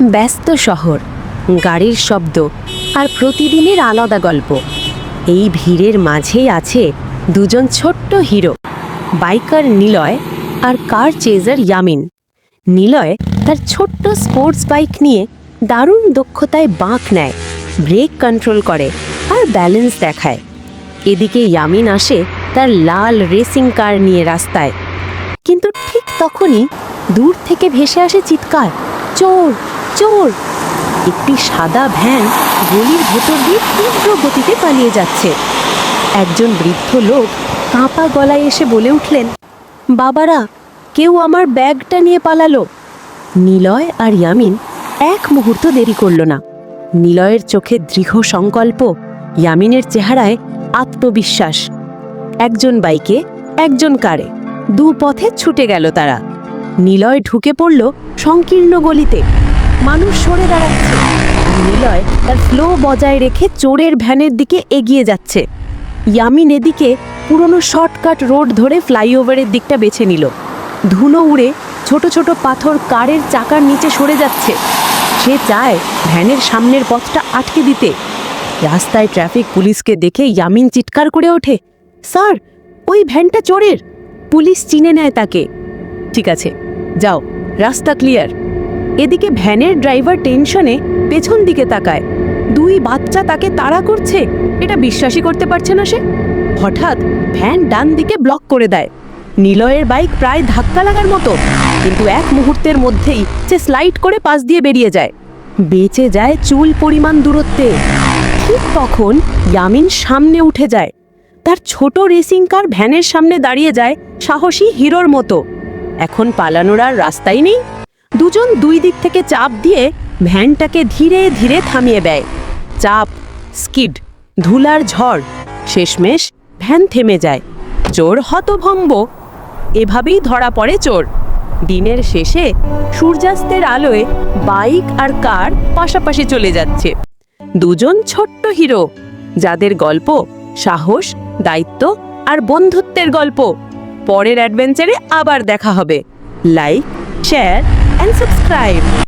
ব্যস্ত শহর, গাড়ির শব্দ আর প্রতিদিনের আলাদা গল্প। এই ভিড়ের মাঝেই আছে দুজন ছোট্ট হিরো, বাইকার নিলয় আর কার চেজার ইয়ামিন। নিলয় তার ছোট্ট স্পোর্টস বাইক নিয়ে দারুণ দক্ষতায় বাঁক নেয়, ব্রেক কন্ট্রোল করে আর ব্যালেন্স দেখায়। এদিকে ইয়ামিন আসে তার লাল রেসিং কার নিয়ে রাস্তায়। কিন্তু ঠিক তখনই দূর থেকে ভেসে আসে চিৎকার, চোর। চোর। একটি সাদা ভ্যান গলির ভেতর দিয়ে তীব্র গতিতে পালিয়ে যাচ্ছে। একজন বৃদ্ধ লোক কাঁপা গলায় এসে বলে উঠলেন, বাবারা, কেউ আমার ব্যাগটা নিয়ে পালালো। নিলয় আর ইয়ামিন এক মুহূর্ত দেরি করল না। নিলয়ের চোখে দৃঢ় সংকল্প, ইয়ামিনের চেহারায় আত্মবিশ্বাস। একজন বাইকে, একজন কারে দু পথে ছুটে গেল তারা। নিলয় ঢুকে পড়ল সংকীর্ণ গলিতে। মানুষ সরে দাঁড়াচ্ছে। নিলয় তার ফ্লো বজায় রেখে চোরের ভ্যানের দিকে এগিয়ে যাচ্ছে। ইয়ামিন এদিকে পুরনো শর্টকাট রোড ধরে ফ্লাইওভারের দিকটা বেছে নিল। ধুলো উড়ে ছোট ছোট পাথর কারের চাকার নিচে সরে যাচ্ছে। সে চায় ভ্যানের সামনের পথটা আটকে দিতে। রাস্তায় ট্রাফিক পুলিশকে দেখে ইয়ামিন চিৎকার করে ওঠে, স্যার, ওই ভ্যানটা চোরের। পুলিশ চিনে নেয় তাকে। ঠিক আছে, যাও, রাস্তা ক্লিয়ার এদিকে ভ্যানের ড্রাইভার টেনশনে পেছন দিকে তাকায়। দুই বাচ্চা তাকে তাড়া করছে। এটা বিশ্বাসই করতে পারছে না সে। হঠাৎ ভ্যান ডান দিকে ব্লক করে দেয়। নিলয়ের বাইক প্রায় ধাক্কা লাগার মতো, কিন্তু এক মুহূর্তের মধ্যেই সে স্লাইড করে পাশ দিয়ে বেরিয়ে যায়। বেঁচে যায় চুল পরিমাণ দূরত্বে। ঠিক তখন ইয়ামিন সামনে উঠে যায়। তার ছোট রেসিং কার ভ্যানের সামনে দাঁড়িয়ে যায় সাহসী হিরোর মতো। এখন পালানোর আর রাস্তাই নেই। দুজন দুই দিক থেকে চাপ দিয়ে ভ্যানটাকে ধীরে ধীরে থামিয়ে দেয়। চাপ, স্কিড, ধুলার ঝড়, শেষমেশ ভ্যান থেমে যায়। চোর হতভম্ব। এভাবেই ধরা পড়ে চোর। দিনের শেষে সূর্যাস্তের আলোয় বাইক আর কার পাশাপাশি চলে যাচ্ছে। দুজন ছোট্ট হিরো, যাদের গল্প, সাহস, দায়িত্ব আর বন্ধুত্বের গল্প। পরের অ্যাডভেঞ্চারে আবার দেখা হবে। Like, share and subscribe.